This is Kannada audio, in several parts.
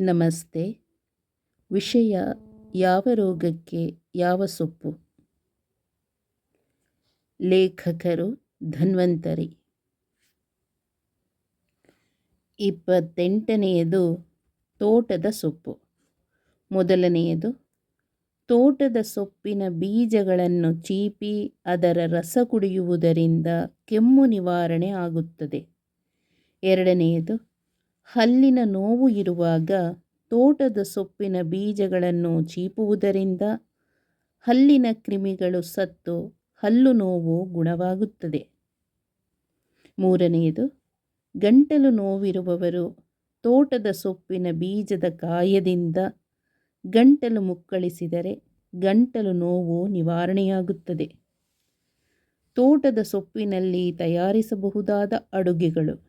ನಮಸ್ತೆ. ವಿಷಯ ಯಾವ ರೋಗಕ್ಕೆ ಯಾವ ಸೊಪ್ಪು? ಲೇಖಕರು ಧನ್ವಂತರಿ. ಇಪ್ಪತ್ತೆಂಟನೆಯದು ತೋಟದ ಸೊಪ್ಪು. ಮೊದಲನೆಯದು, ತೋಟದ ಸೊಪ್ಪಿನ ಬೀಜಗಳನ್ನು ಚೀಪಿ ಅದರ ರಸ ಕುಡಿಯುವುದರಿಂದ ಕೆಮ್ಮು ನಿವಾರಣೆ ಆಗುತ್ತದೆ. ಎರಡನೆಯದು ಹಲ್ಲಿನ ನೋವು ಇರುವಾಗ ತೋಟದ ಸೊಪ್ಪಿನ ಬೀಜಗಳನ್ನು ಚೀಪುವುದರಿಂದ ಹಲ್ಲಿನ ಕ್ರಿಮಿಗಳು ಸತ್ತು ಹಲ್ಲು ನೋವು ಗುಣವಾಗುತ್ತದೆ. ಮೂರನೆಯದು, ಗಂಟಲು ನೋವಿರುವವರು ತೋಟದ ಸೊಪ್ಪಿನ ಬೀಜದ ಕಾಯದಿಂದ ಗಂಟಲು ಮುಕ್ಕಳಿಸಿದರೆ ಗಂಟಲು ನೋವು ನಿವಾರಣೆಯಾಗುತ್ತದೆ. ತೋಟದ ಸೊಪ್ಪಿನಲ್ಲಿ ತಯಾರಿಸಬಹುದಾದ ಅಡುಗೆಗಳು.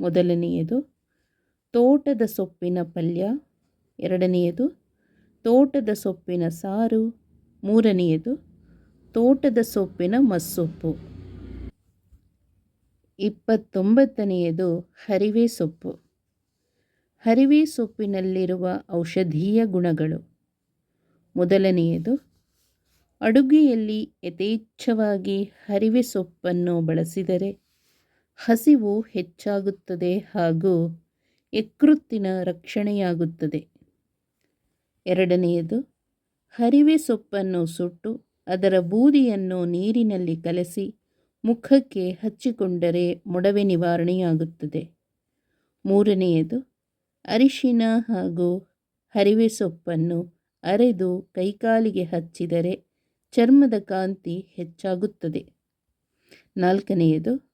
ಮೊದಲನೆಯದು ತೋಟದ ಸೊಪ್ಪಿನ ಪಲ್ಯ, ಎರಡನೆಯದು ತೋಟದ ಸೊಪ್ಪಿನ ಸಾರು, ಮೂರನೆಯದು ತೋಟದ ಸೊಪ್ಪಿನ ಮಸ್ಸೊಪ್ಪು. ಇಪ್ಪತ್ತೊಂಬತ್ತನೆಯದು ಹರಿವೆ ಸೊಪ್ಪು. ಹರಿವೆ ಸೊಪ್ಪಿನಲ್ಲಿರುವ ಔಷಧೀಯ ಗುಣಗಳು. ಮೊದಲನೆಯದು ಅಡುಗೆಯಲ್ಲಿ ಯಥೇಚ್ಛವಾಗಿ ಹರಿವೆ ಸೊಪ್ಪನ್ನು ಬಳಸಿದರೆ ಹಸಿವು ಹೆಚ್ಚಾಗುತ್ತದೆ ಹಾಗೂ ಯಕೃತ್ತಿನ ರಕ್ಷಣೆಯಾಗುತ್ತದೆ. ಎರಡನೆಯದು, ಹರಿವೆ ಸೊಪ್ಪನ್ನು ಸುಟ್ಟು ಅದರ ಬೂದಿಯನ್ನು ನೀರಿನಲ್ಲಿ ಕಲಸಿ ಮುಖಕ್ಕೆ ಹಚ್ಚಿಕೊಂಡರೆ ಮೊಡವೆ ನಿವಾರಣೆಯಾಗುತ್ತದೆ. ಮೂರನೆಯದು, ಅರಿಶಿನ ಹಾಗೂ ಹರಿವೆ ಸೊಪ್ಪನ್ನು ಅರೆದು ಕೈಕಾಲಿಗೆ ಹಚ್ಚಿದರೆ ಚರ್ಮದ ಕಾಂತಿ ಹೆಚ್ಚಾಗುತ್ತದೆ. ನಾಲ್ಕನೆಯದು,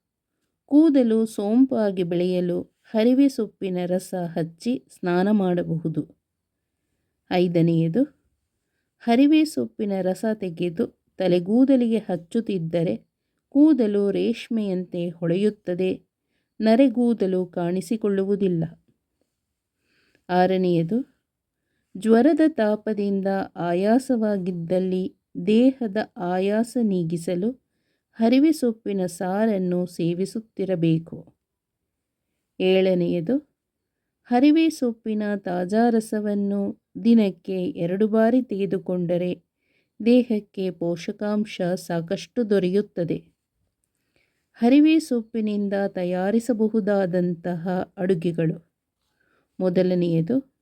ಕೂದಲು ಸೋಂಪಾಗಿ ಬೆಳೆಯಲು ಹರಿವೆ ಸೊಪ್ಪಿನ ರಸ ಹಚ್ಚಿ ಸ್ನಾನ ಮಾಡಬಹುದು. ಐದನೆಯದು, ಹರಿವೆ ಸೊಪ್ಪಿನ ರಸ ತೆಗೆದು ತಲೆಗೂದಲಿಗೆ ಹಚ್ಚುತ್ತಿದ್ದರೆ ಕೂದಲು ರೇಷ್ಮೆಯಂತೆ ಹೊಳೆಯುತ್ತದೆ, ನರೆಗೂದಲು ಕಾಣಿಸಿಕೊಳ್ಳುವುದಿಲ್ಲ. ಆರನೆಯದು, ಜ್ವರದ ತಾಪದಿಂದ ಆಯಾಸವಾಗಿದ್ದಲ್ಲಿ ದೇಹದ ಆಯಾಸ ನೀಗಿಸಲು ಹರಿವೆ ಸೊಪ್ಪಿನ ಸಾರನ್ನು ಸೇವಿಸುತ್ತಿರಬೇಕು. ಏಳನೆಯದು, ಹರಿವೆ ಸೊಪ್ಪಿನ ತಾಜಾ ರಸವನ್ನು ದಿನಕ್ಕೆ ಎರಡು ಬಾರಿ ತೆಗೆದುಕೊಂಡರೆ ದೇಹಕ್ಕೆ ಪೋಷಕಾಂಶ ಸಾಕಷ್ಟು ದೊರೆಯುತ್ತದೆ. ಹರಿವೆ ಸೊಪ್ಪಿನಿಂದ ತಯಾರಿಸಬಹುದಾದಂತಹ ಅಡುಗೆಗಳು. ಮೊದಲನೆಯದು,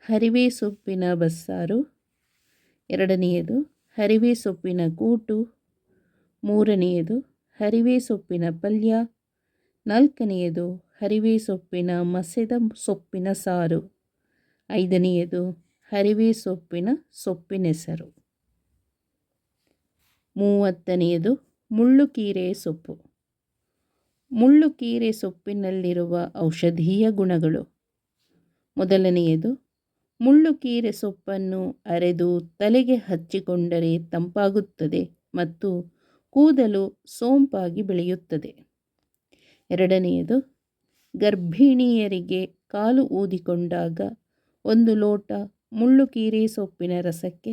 ಹರಿವೆ ಸೊಪ್ಪಿನ ಬಸ್ಸಾರು. ಎರಡನೆಯದು, ಹರಿವೆ ಸೊಪ್ಪಿನ ಕೂಟು. ಮೂರನೆಯದು, ಹರಿವೆ ಸೊಪ್ಪಿನ ಪಲ್ಯ. ನಾಲ್ಕನೆಯದು ಹರಿವೆ ಸೊಪ್ಪಿನ ಮಸೆದ ಸೊಪ್ಪಿನ ಸಾರು. ಐದನೆಯದು, ಹರಿವೆ ಸೊಪ್ಪಿನ ಸೊಪ್ಪಿನೆಸರು. ಮೂವತ್ತನೆಯದು ಮುಳ್ಳುಕೀರೆ ಸೊಪ್ಪು. ಮುಳ್ಳುಕೀರೆ ಸೊಪ್ಪಿನಲ್ಲಿರುವ ಔಷಧೀಯ ಗುಣಗಳು. ಮೊದಲನೆಯದು ಮುಳ್ಳುಕೀರೆ ಸೊಪ್ಪನ್ನು ಅರೆದು ತಲೆಗೆ ಹಚ್ಚಿಕೊಂಡರೆ ತಂಪಾಗುತ್ತದೆ ಮತ್ತು ಕೂದಲು ಸೋಂಪಾಗಿ ಬೆಳೆಯುತ್ತದೆ. ಎರಡನೆಯದು ಗರ್ಭಿಣಿಯರಿಗೆ ಕಾಲು ಊದಿಕೊಂಡಾಗ ಒಂದು ಲೋಟ ಮುಳ್ಳುಕೀರೆ ಸೊಪ್ಪಿನ ರಸಕ್ಕೆ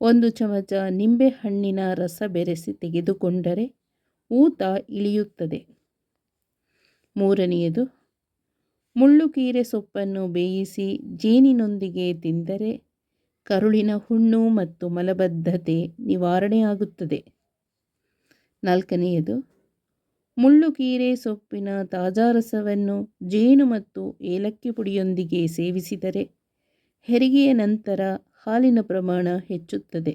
ಒಂದು ಚಮಚ ನಿಂಬೆಹಣ್ಣಿನ ರಸ ಬೆರೆಸಿ ತೆಗೆದುಕೊಂಡರೆ ಊತ ಇಳಿಯುತ್ತದೆ. ಮೂರನೆಯದು ಮುಳ್ಳುಕೀರೆ ಸೊಪ್ಪನ್ನು ಬೇಯಿಸಿ ಜೇನಿನೊಂದಿಗೆ ತಿಂದರೆ ಕರುಳಿನ ಹುಣ್ಣು ಮತ್ತು ಮಲಬದ್ಧತೆ ನಿವಾರಣೆಯಾಗುತ್ತದೆ. ನಾಲ್ಕನೆಯದು ಮುಳ್ಳುಕೀರೆ ಸೊಪ್ಪಿನ ತಾಜಾ ರಸವನ್ನು ಜೇನು ಮತ್ತು ಏಲಕ್ಕಿ ಪುಡಿಯೊಂದಿಗೆ ಸೇವಿಸಿದರೆ ಹೆರಿಗೆಯ ನಂತರ ಹಾಲಿನ ಪ್ರಮಾಣ ಹೆಚ್ಚುತ್ತದೆ.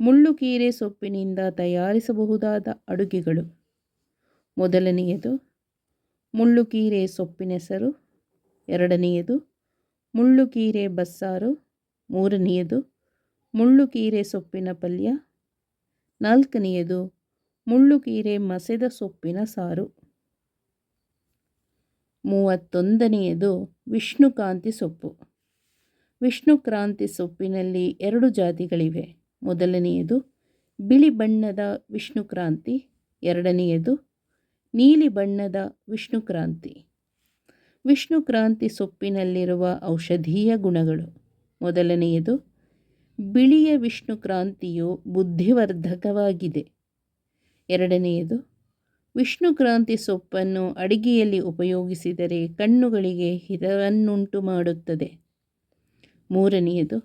ಮುಳ್ಳುಕೀರೆ ಸೊಪ್ಪಿನಿಂದ ತಯಾರಿಸಬಹುದಾದ ಅಡುಗೆಗಳು. ಮೊದಲನೆಯದು ಮುಳ್ಳುಕೀರೆ ಸೊಪ್ಪಿನೆಸರು ಎರಡನೆಯದು ಮುಳ್ಳುಕೀರೆ ಬಸ್ಸಾರು. ಮೂರನೆಯದು ಮುಳ್ಳುಕೀರೆ ಸೊಪ್ಪಿನ ಪಲ್ಯ. ನಾಲ್ಕನೆಯದು ಮುಳ್ಳುಕೀರೆ ಮಸೆದ ಸೊಪ್ಪಿನ ಸಾರು. ಮೂವತ್ತೊಂದನೆಯದು ವಿಷ್ಣುಕಾಂತಿ ಸೊಪ್ಪು. ವಿಷ್ಣುಕ್ರಾಂತಿ ಸೊಪ್ಪಿನಲ್ಲಿ ಎರಡು ಜಾತಿಗಳಿವೆ. ಮೊದಲನೆಯದು ಬಿಳಿ ಬಣ್ಣದ ವಿಷ್ಣುಕ್ರಾಂತಿ, ಎರಡನೆಯದು ನೀಲಿ ಬಣ್ಣದ ವಿಷ್ಣುಕ್ರಾಂತಿ. ವಿಷ್ಣುಕ್ರಾಂತಿ ಸೊಪ್ಪಿನಲ್ಲಿರುವ ಔಷಧೀಯ ಗುಣಗಳು. ಮೊದಲನೆಯದು ಬಿಳಿಯ ವಿಷ್ಣುಕ್ರಾಂತಿಯು ಬುದ್ಧಿವರ್ಧಕವಾಗಿದೆ. ಎರಡನೆಯದು ವಿಷ್ಣುಕ್ರಾಂತಿ ಸೊಪ್ಪನ್ನು ಅಡಿಗೆಯಲ್ಲಿ ಉಪಯೋಗಿಸಿದರೆ ಕಣ್ಣುಗಳಿಗೆ ಹಿತವನ್ನುಂಟು ಮಾಡುತ್ತದೆ. ಮೂರನೆಯದು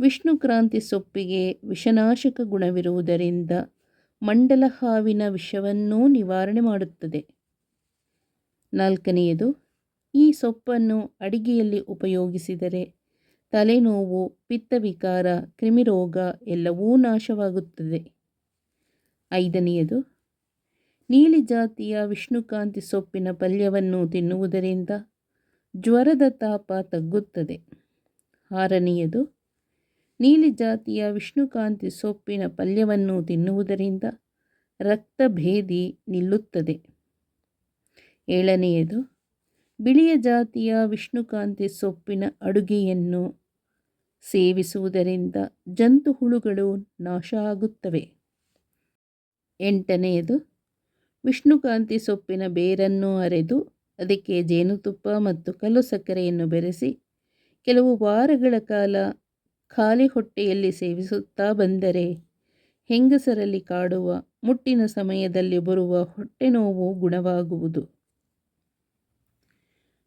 ವಿಷ್ಣುಕ್ರಾಂತಿ ಸೊಪ್ಪಿಗೆ ವಿಷನಾಶಕ ಗುಣವಿರುವುದರಿಂದ ಮಂಡಲ ಹಾವಿನ ವಿಷವನ್ನೂ ನಿವಾರಣೆ ಮಾಡುತ್ತದೆ. ನಾಲ್ಕನೆಯದು, ಈ ಸೊಪ್ಪನ್ನು ಅಡಿಗೆಯಲ್ಲಿ ಉಪಯೋಗಿಸಿದರೆ ತಲೆನೋವು, ಪಿತ್ತವಿಕಾರ, ಕ್ರಿಮಿರೋಗ ಎಲ್ಲವೂ ನಾಶವಾಗುತ್ತದೆ. ಐದನೆಯದು, ನೀಲಿ ಜಾತಿಯ ವಿಷ್ಣುಕಾಂತಿ ಸೊಪ್ಪಿನ ಪಲ್ಯವನ್ನು ತಿನ್ನುವುದರಿಂದ ಜ್ವರದ ತಾಪ ತಗ್ಗುತ್ತದೆ. ಆರನೆಯದು, ನೀಲಿ ಜಾತಿಯ ವಿಷ್ಣುಕಾಂತಿ ಸೊಪ್ಪಿನ ಪಲ್ಯವನ್ನು ತಿನ್ನುವುದರಿಂದ ರಕ್ತಭೇದಿ ನಿಲ್ಲುತ್ತದೆ. ಏಳನೆಯದು, ಬಿಳಿಯ ಜಾತಿಯ ವಿಷ್ಣುಕಾಂತಿ ಸೊಪ್ಪಿನ ಅಡುಗೆಯನ್ನು ಸೇವಿಸುವುದರಿಂದ ಜಂತು ಹುಳುಗಳು ನಾಶ ಆಗುತ್ತವೆ ಎಂಟನೆಯದು ವಿಷ್ಣುಕಾಂತಿ ಸೊಪ್ಪಿನ ಬೇರನ್ನು ಅರೆದು ಅದಕ್ಕೆ ಜೇನುತುಪ್ಪ ಮತ್ತು ಕಲ್ಲು ಸಕ್ಕರೆಯನ್ನು ಬೆರೆಸಿ ಕೆಲವು ವಾರಗಳ ಕಾಲ ಖಾಲಿ ಹೊಟ್ಟೆಯಲ್ಲಿ ಸೇವಿಸುತ್ತಾ ಬಂದರೆ ಹೆಂಗಸರಲ್ಲಿ ಕಾಡುವ ಮುಟ್ಟಿನ ಸಮಯದಲ್ಲಿ ಬರುವ ಹೊಟ್ಟೆ ನೋವು ಗುಣವಾಗುವುದು.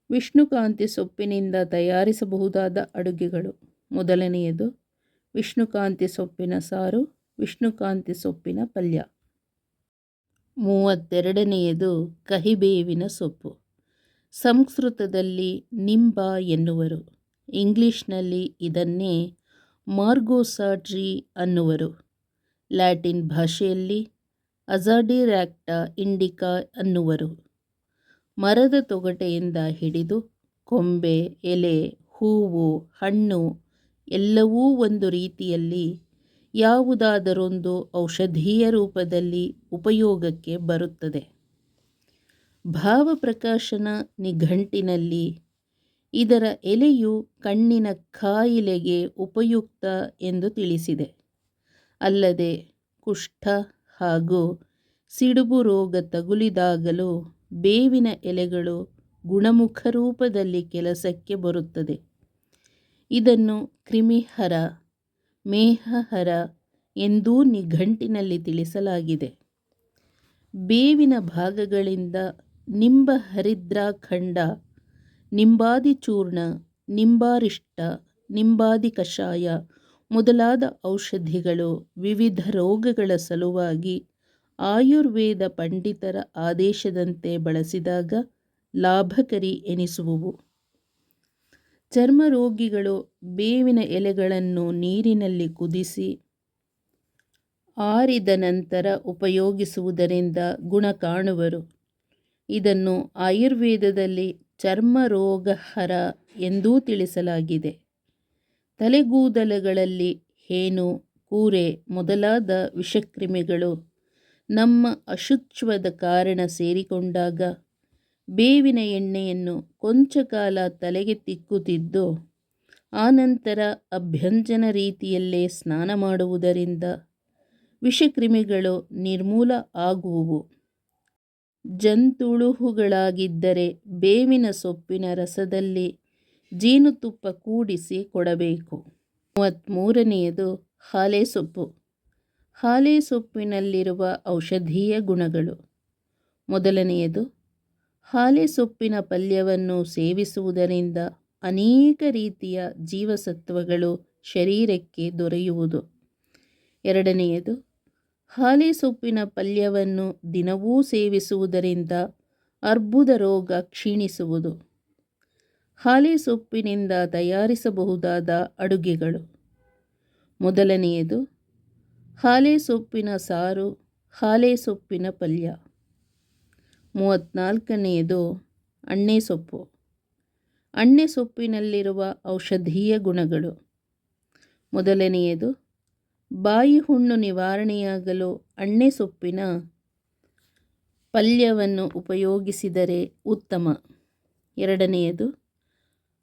ವಿಷ್ಣುಕಾಂತಿ ಸೊಪ್ಪಿನಿಂದ ತಯಾರಿಸಬಹುದಾದ ಅಡುಗೆಗಳು. ಮೊದಲನೆಯದು ವಿಷ್ಣುಕಾಂತಿ ಸೊಪ್ಪಿನ ಸಾರು ವಿಷ್ಣುಕಾಂತಿ ಸೊಪ್ಪಿನ ಪಲ್ಯ. ಮೂವತ್ತೆರಡನೆಯದು ಕಹಿಬೇವಿನ ಸೊಪ್ಪು. ಸಂಸ್ಕೃತದಲ್ಲಿ ನಿಂಬ ಎನ್ನುವರು. ಇಂಗ್ಲಿಷ್ನಲ್ಲಿ ಇದನ್ನೇ ಮಾರ್ಗೋಸಾಟ್ರಿ ಅನ್ನುವರು. ಲ್ಯಾಟಿನ್ ಭಾಷೆಯಲ್ಲಿ ಅಜಾಡಿರ್ಯಾಕ್ಟ ಇಂಡಿಕಾ ಅನ್ನುವರು. ಮರದ ತೊಗಟೆಯಿಂದ ಹಿಡಿದು ಕೊಂಬೆ, ಎಲೆ, ಹೂವು, ಹಣ್ಣು ಎಲ್ಲವೂ ಒಂದು ರೀತಿಯಲ್ಲಿ ಯಾವುದಾದರೊಂದು ಔಷಧೀಯ ರೂಪದಲ್ಲಿ ಉಪಯೋಗಕ್ಕೆ ಬರುತ್ತದೆ. ಭಾವಪ್ರಕಾಶನ ನಿಘಂಟಿನಲ್ಲಿ ಇದರ ಎಲೆಯು ಕಣ್ಣಿನ ಕಾಯಿಲೆಗೆ ಉಪಯುಕ್ತ ಎಂದು ತಿಳಿಸಿದೆ. ಅಲ್ಲದೆ ಕುಷ್ಠ ಹಾಗೂ ಸಿಡುಬು ರೋಗ ತಗುಲಿದಾಗಲೂ ಬೇವಿನ ಎಲೆಗಳು ಗುಣಮುಖ ರೂಪದಲ್ಲಿ ಕೆಲಸಕ್ಕೆ ಬರುತ್ತದೆ. ಇದನ್ನು ಕ್ರಿಮಿಹರ ಮೇಹಹರ ಎಂದೂ ನಿಘಂಟಿನಲ್ಲಿ ತಿಳಿಸಲಾಗಿದೆ. ಬೇವಿನ ಭಾಗಗಳಿಂದ ನಿಂಬ ಹರಿದ್ರಾಖಂಡ ನಿಂಬಾದಿ ಚೂರ್ಣ, ನಿಂಬಾರಿಷ್ಟ, ನಿಂಬಾದಿ ಕಷಾಯ ಮೊದಲಾದ ಔಷಧಿಗಳು ವಿವಿಧ ರೋಗಗಳ ಸಲುವಾಗಿ ಆಯುರ್ವೇದ ಪಂಡಿತರ ಆದೇಶದಂತೆ ಬಳಸಿದಾಗ ಲಾಭಕರಿ ಎನಿಸುವುವು. ಚರ್ಮ ರೋಗಿಗಳು ಬೇವಿನ ಎಲೆಗಳನ್ನು ನೀರಿನಲ್ಲಿ ಕುದಿಸಿ ಆರಿದ ನಂತರ ಉಪಯೋಗಿಸುವುದರಿಂದ ಗುಣ ಕಾಣುವರು. ಇದನ್ನು ಆಯುರ್ವೇದದಲ್ಲಿ ಚರ್ಮ ರೋಗಹರ ಎಂದೂ ತಿಳಿಸಲಾಗಿದೆ. ತಲೆಗೂದಲಗಳಲ್ಲಿ ಹೇನು, ಕೂರೆ ಮೊದಲಾದ ವಿಷಕ್ರಿಮಿಗಳು ನಮ್ಮ ಅಶುಚ್ವದ ಕಾರಣ ಸೇರಿಕೊಂಡಾಗ ಬೇವಿನ ಎಣ್ಣೆಯನ್ನು ಕೊಂಚ ಕಾಲ ತಲೆಗೆ ತಿಕ್ಕುತ್ತಿದ್ದು ಆನಂತರ ಅಭ್ಯಂಜನ ರೀತಿಯಲ್ಲೇ ಸ್ನಾನ ಮಾಡುವುದರಿಂದ ವಿಷಕ್ರಿಮಿಗಳು ನಿರ್ಮೂಲ ಆಗುವುವು. ಜಂತುಳುಹುಗಳಾಗಿದ್ದರೆ ಬೇವಿನ ಸೊಪ್ಪಿನ ರಸದಲ್ಲಿ ಜೇನುತುಪ್ಪ ಕೂಡಿಸಿ ಕೊಡಬೇಕು. ಮೂವತ್ತ್ಮೂರನೆಯದು ಹಾಲೆ ಸೊಪ್ಪು. ಹಾಲೆ ಸೊಪ್ಪಿನಲ್ಲಿರುವ ಔಷಧೀಯ ಗುಣಗಳು. ಮೊದಲನೆಯದು ಹಾಲೆ ಸೊಪ್ಪಿನ ಪಲ್ಯವನ್ನು ಸೇವಿಸುವುದರಿಂದ ಅನೇಕ ರೀತಿಯ ಜೀವಸತ್ವಗಳು ಶರೀರಕ್ಕೆ ದೊರೆಯುವುದು. ಎರಡನೆಯದು, ಹಾಲೆ ಸೊಪ್ಪಿನ ಪಲ್ಯವನ್ನು ದಿನವೂ ಸೇವಿಸುವುದರಿಂದ ಅರ್ಬುದ ರೋಗ ಕ್ಷೀಣಿಸುವುದು. ಹಾಲೆ ಸೊಪ್ಪಿನಿಂದ ತಯಾರಿಸಬಹುದಾದ ಅಡುಗೆಗಳು. ಮೊದಲನೆಯದು, ಹಾಲೆ ಸೊಪ್ಪಿನ ಸಾರು, ಹಾಲೆ ಸೊಪ್ಪಿನ ಪಲ್ಯ. ಮೂವತ್ತ್ನಾಲ್ಕನೆಯದು ಅಣ್ಣೆ ಸೊಪ್ಪು. ಅಣ್ಣೆ ಸೊಪ್ಪಿನಲ್ಲಿರುವ ಔಷಧೀಯ ಗುಣಗಳು. ಮೊದಲನೆಯದು, ಬಾಯಿ ಹುಣ್ಣು ನಿವಾರಣೆಯಾಗಲು ಅಣ್ಣೆ ಸೊಪ್ಪಿನ ಪಲ್ಯವನ್ನು ಉಪಯೋಗಿಸಿದರೆ ಉತ್ತಮ. ಎರಡನೆಯದು,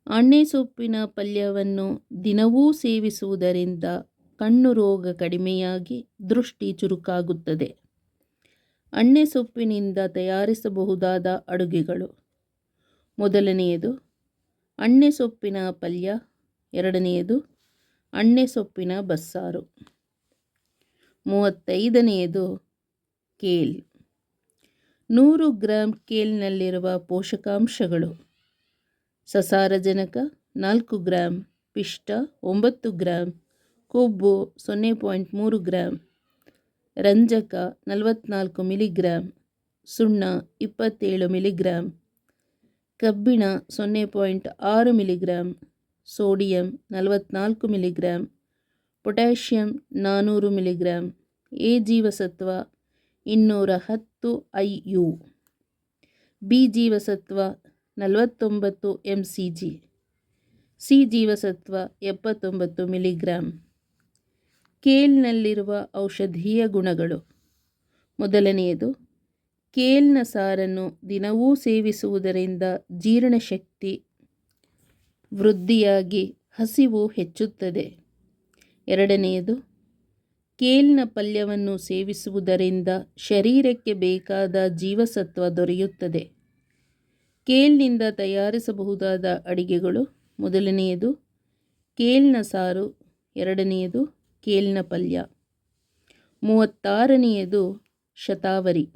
ಅಣ್ಣೆ ಸೊಪ್ಪಿನ ಪಲ್ಯವನ್ನು ದಿನವೂ ಸೇವಿಸುವುದರಿಂದ ಕಣ್ಣು ರೋಗ ಕಡಿಮೆಯಾಗಿ ದೃಷ್ಟಿ ಚುರುಕಾಗುತ್ತದೆ. ಅಣ್ಣೆ ಸೊಪ್ಪಿನಿಂದ ತಯಾರಿಸಬಹುದಾದ ಅಡುಗೆಗಳು. ಮೊದಲನೆಯದು, ಅಣ್ಣೆ ಸೊಪ್ಪಿನ ಪಲ್ಯ. ಎರಡನೆಯದು, ಅಣ್ಣೆ ಸೊಪ್ಪಿನ ಬಸ್ಸಾರು. ಮೂವತ್ತೈದನೆಯದು, ಕೇಲ್. ನೂರು ಗ್ರಾಂ ಕೇಲ್ನಲ್ಲಿರುವ ಪೋಷಕಾಂಶಗಳು. ಸಸಾರಜನಕ ನಾಲ್ಕು ಗ್ರಾಂ, ಪಿಷ್ಟ ಒಂಬತ್ತು ಗ್ರಾಂ, ಕೊಬ್ಬು ಸೊನ್ನೆ ಪಾಯಿಂಟ್ ಮೂರು ಗ್ರಾಂ. ರಂಜಕ ನಲವತ್ನಾಲ್ಕು ಮಿಲಿಗ್ರಾಂ, ಸುಣ್ಣ ಇಪ್ಪತ್ತೇಳು ಮಿಲಿಗ್ರಾಮ್ ಕಬ್ಬಿಣ ಸೊನ್ನೆ ಪಾಯಿಂಟ್ ಆರು ಮಿಲಿಗ್ರಾಮ್ ಸೋಡಿಯಂ ನಲವತ್ನಾಲ್ಕು ಮಿಲಿಗ್ರಾಮ್ ಪೊಟ್ಯಾಷಿಯಂ ನಾನ್ನೂರು ಮಿಲಿಗ್ರಾಮ್ ಎ ಜೀವಸತ್ವ ಇನ್ನೂರ ಹತ್ತು ಐ ಯು ಬಿ ಜೀವಸತ್ವ ನಲವತ್ತೊಂಬತ್ತು ಎಂ ಸಿ ಜಿ ಸಿ ಜೀವಸತ್ವ ಎಪ್ಪತ್ತೊಂಬತ್ತು ಮಿಲಿಗ್ರಾಂ. ಕೇಲ್ನಲ್ಲಿರುವ ಔಷಧೀಯ ಗುಣಗಳು. ಮೊದಲನೆಯದು, ಕೇಲ್ನ ಸಾರನ್ನು ದಿನವೂ ಸೇವಿಸುವುದರಿಂದ ಜೀರ್ಣಶಕ್ತಿ ವೃದ್ಧಿಯಾಗಿ ಹಸಿವು ಹೆಚ್ಚುತ್ತದೆ. ಎರಡನೆಯದು, ಕೇಲ್ನ ಪಲ್ಯವನ್ನು ಸೇವಿಸುವುದರಿಂದ ಶರೀರಕ್ಕೆ ಬೇಕಾದ ಜೀವಸತ್ವ ದೊರೆಯುತ್ತದೆ. ಕೇಲ್ನಿಂದ ತಯಾರಿಸಬಹುದಾದ ಅಡಿಗೆಗಳು. ಮೊದಲನೆಯದು, ಕೇಲ್ನ ಸಾರು. ಎರಡನೆಯದು ಕೇಲ್ನ ಪಲ್ಯ. ಮೂವತ್ತಾರನೆಯದು ಶತಾವರಿ.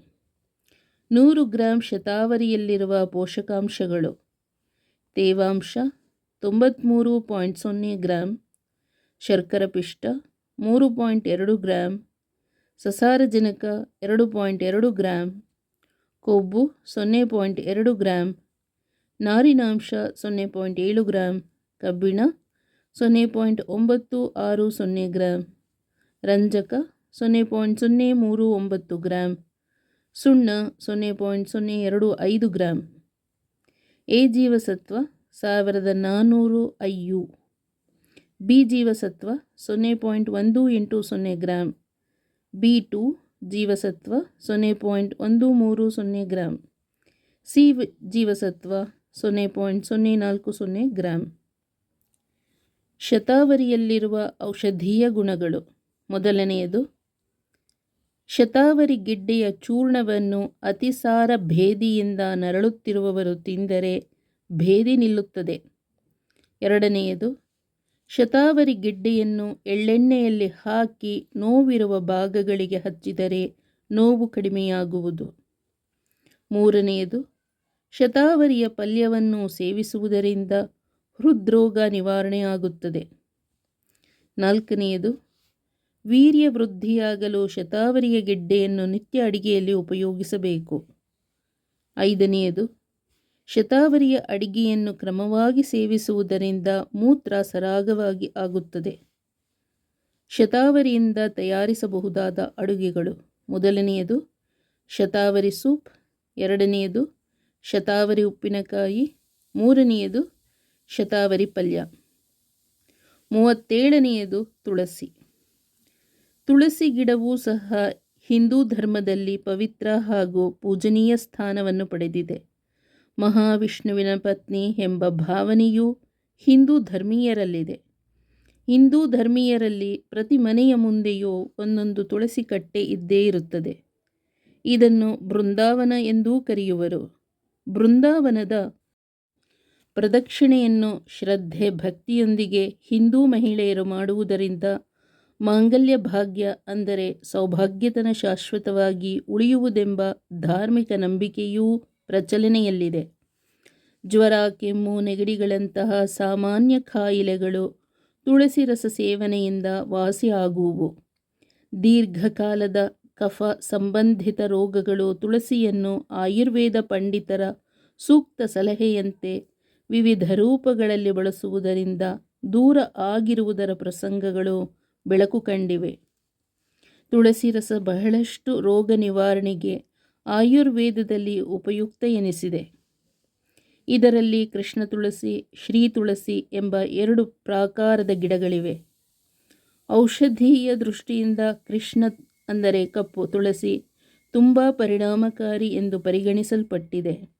ನೂರು ಗ್ರಾಂ ಶತಾವರಿಯಲ್ಲಿರುವ ಪೋಷಕಾಂಶಗಳು. ತೇವಾಂಶ ತೊಂಬತ್ತ್ಮೂರು ಪಾಯಿಂಟ್ ಸೊನ್ನೆ ಗ್ರಾಂ. ಶರ್ಕರ ಪಿಷ್ಟ ಮೂರು ಪಾಯಿಂಟ್ ಎರಡು ಗ್ರಾಂ. ಸಸಾರಜನಕ ಎರಡು ಪಾಯಿಂಟ್ ಎರಡು ಗ್ರಾಂ. ಕೊಬ್ಬು ಸೊನ್ನೆ ಪಾಯಿಂಟ್ ಎರಡು ಗ್ರಾಂ. ನಾರಿನಾಂಶ ಸೊನ್ನೆ ಪಾಯಿಂಟ್ ಏಳು ಗ್ರಾಂ. ಕಬ್ಬಿಣ ಸೊನ್ನೆ ಪಾಯಿಂಟ್ ಒಂಬತ್ತು ಆರು ಸೊನ್ನೆ ಗ್ರಾಮ್ ರಂಜಕ ಸೊನ್ನೆ ಪಾಯಿಂಟ್ ಸೊನ್ನೆ ಮೂರು ಒಂಬತ್ತು ಗ್ರಾಮ್ ಸುಣ್ಣ ಸೊನ್ನೆ ಪಾಯಿಂಟ್ ಸೊನ್ನೆ ಎರಡು ಐದು ಗ್ರಾಮ್ ಎ ಜೀವಸತ್ವ ಸಾವಿರದ ನಾನ್ನೂರು ಐ ಯು ಬಿ ಜೀವಸತ್ವ ಸೊನ್ನೆ ಪಾಯಿಂಟ್ ಒಂದು ಎಂಟು ಸೊನ್ನೆ ಗ್ರಾಮ್ ಬಿ ಟು ಜೀವಸತ್ವ ಸೊನ್ನೆ ಪಾಯಿಂಟ್ ಒಂದು ಮೂರು ಸೊನ್ನೆ ಗ್ರಾಮ್ ಸಿ ಜೀವಸತ್ವ ಸೊನ್ನೆ ಪಾಯಿಂಟ್ ಸೊನ್ನೆ ನಾಲ್ಕು ಸೊನ್ನೆ ಗ್ರಾಂ. ಶತಾವರಿಯಲ್ಲಿರುವ ಔಷಧೀಯ ಗುಣಗಳು. ಮೊದಲನೆಯದು, ಶತಾವರಿ ಗಿಡ್ಡೆಯ ಚೂರ್ಣವನ್ನು ಅತಿಸಾರ ಭೇದಿಯಿಂದ ನರಳುತ್ತಿರುವವರು ತಿಂದರೆ ಭೇದಿ ನಿಲ್ಲುತ್ತದೆ. ಎರಡನೆಯದು, ಶತಾವರಿ ಗಿಡ್ಡೆಯನ್ನು ಎಳ್ಳೆಣ್ಣೆಯಲ್ಲಿ ಹಾಕಿ ನೋವಿರುವ ಭಾಗಗಳಿಗೆ ಹಚ್ಚಿದರೆ ನೋವು ಕಡಿಮೆಯಾಗುವುದು. ಮೂರನೆಯದು, ಶತಾವರಿಯ ಪಲ್ಯವನ್ನು ಸೇವಿಸುವುದರಿಂದ ಹೃದ್ರೋಗ ನಿವಾರಣೆಯಾಗುತ್ತದೆ ನಾಲ್ಕನೆಯದು ವೀರ್ಯ ವೃದ್ಧಿಯಾಗಲು ಶತಾವರಿಯ ಗೆಡ್ಡೆಯನ್ನು ನಿತ್ಯ ಅಡಿಗೆಯಲ್ಲಿ ಉಪಯೋಗಿಸಬೇಕು. ಐದನೆಯದು, ಶತಾವರಿಯ ಅಡಿಗೆಯನ್ನು ಕ್ರಮವಾಗಿ ಸೇವಿಸುವುದರಿಂದ ಮೂತ್ರ ಸರಾಗವಾಗಿ ಆಗುತ್ತದೆ. ಶತಾವರಿಯಿಂದ ತಯಾರಿಸಬಹುದಾದ ಅಡುಗೆಗಳು. ಮೊದಲನೆಯದು, ಶತಾವರಿ ಸೂಪ್. ಎರಡನೆಯದು, ಶತಾವರಿ ಉಪ್ಪಿನಕಾಯಿ. ಮೂರನೆಯದು ಶತಾವರಿ ಪಲ್ಯ. ಮೂವತ್ತೇಳನೆಯದು ತುಳಸಿ. ತುಳಸಿ ಗಿಡವೂ ಸಹ ಹಿಂದೂ ಧರ್ಮದಲ್ಲಿ ಪವಿತ್ರ ಹಾಗೂ ಪೂಜನೀಯ ಸ್ಥಾನವನ್ನು ಪಡೆದಿದೆ. ಮಹಾವಿಷ್ಣುವಿನ ಪತ್ನಿ ಎಂಬ ಭಾವನೆಯೂ ಹಿಂದೂ ಧರ್ಮೀಯರಲ್ಲಿದೆ. ಹಿಂದೂ ಧರ್ಮೀಯರಲ್ಲಿ ಪ್ರತಿ ಮನೆಯ ಮುಂದೆಯೂ ಒಂದೊಂದು ತುಳಸಿ ಕಟ್ಟೆ ಇದ್ದೇ ಇರುತ್ತದೆ. ಇದನ್ನು ಬೃಂದಾವನ ಎಂದೂ ಕರೆಯುವರು. ಬೃಂದಾವನದ ಪ್ರದಕ್ಷಿಣೆಯನ್ನು ಶ್ರದ್ಧೆ ಭಕ್ತಿಯೊಂದಿಗೆ ಹಿಂದೂ ಮಹಿಳೆಯರು ಮಾಡುವುದರಿಂದ ಮಾಂಗಲ್ಯ ಭಾಗ್ಯ ಅಂದರೆ ಸೌಭಾಗ್ಯತನ ಶಾಶ್ವತವಾಗಿ ಉಳಿಯುವುದೆಂಬ ಧಾರ್ಮಿಕ ನಂಬಿಕೆಯೂ ಪ್ರಚಲನೆಯಲ್ಲಿದೆ. ಜ್ವರ, ಕೆಮ್ಮು, ನೆಗಡಿಗಳಂತಹ ಸಾಮಾನ್ಯ ಕಾಯಿಲೆಗಳು ತುಳಸಿ ರಸ ಸೇವನೆಯಿಂದ ವಾಸಿಯಾಗುವು ದೀರ್ಘಕಾಲದ ಕಫ ಸಂಬಂಧಿತ ರೋಗಗಳು ತುಳಸಿಯನ್ನು ಆಯುರ್ವೇದ ಪಂಡಿತರ ಸೂಕ್ತ ಸಲಹೆಯಂತೆ ವಿವಿಧ ರೂಪಗಳಲ್ಲಿ ಬಳಸುವುದರಿಂದ ದೂರ ಆಗಿರುವುದರ ಪ್ರಸಂಗಗಳು ಬೆಳಕು ಕಂಡಿವೆ. ತುಳಸಿ ರಸ ಬಹಳಷ್ಟು ರೋಗ ನಿವಾರಣೆಗೆ ಆಯುರ್ವೇದದಲ್ಲಿ ಉಪಯುಕ್ತ ಎನಿಸಿದೆ. ಇದರಲ್ಲಿ ಕೃಷ್ಣ ತುಳಸಿ, ಶ್ರೀ ತುಳಸಿ ಎಂಬ ಎರಡು ಪ್ರಾಕಾರದ ಗಿಡಗಳಿವೆ. ಔಷಧೀಯ ದೃಷ್ಟಿಯಿಂದ ಕೃಷ್ಣ ಅಂದರೆ ಕಪ್ಪು ತುಳಸಿ ತುಂಬ ಪರಿಣಾಮಕಾರಿ ಎಂದು ಪರಿಗಣಿಸಲ್ಪಟ್ಟಿದೆ.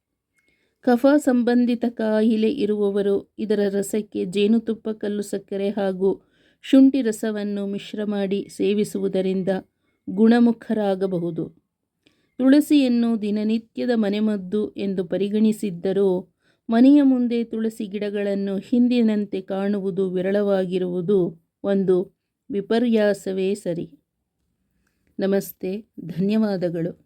ಕಫ ಸಂಬಂಧಿತ ಕಾಯಿಲೆ ಇರುವವರು ಇದರ ರಸಕ್ಕೆ ಜೇನುತುಪ್ಪ, ಕಲ್ಲು ಸಕ್ಕರೆ ಹಾಗೂ ಶುಂಠಿ ರಸವನ್ನು ಮಿಶ್ರ ಮಾಡಿ ಸೇವಿಸುವುದರಿಂದ ಗುಣಮುಖರಾಗಬಹುದು. ತುಳಸಿಯನ್ನು ದಿನನಿತ್ಯದ ಮನೆಮದ್ದು ಎಂದು ಪರಿಗಣಿಸಿದ್ದರೂ ಮನೆಯ ಮುಂದೆ ತುಳಸಿ ಗಿಡಗಳನ್ನು ಹಿಂದಿನಂತೆ ಕಾಣುವುದು ವಿರಳವಾಗಿರುವುದು ಒಂದು ವಿಪರ್ಯಾಸವೇ ಸರಿ. ನಮಸ್ತೆ, ಧನ್ಯವಾದಗಳು.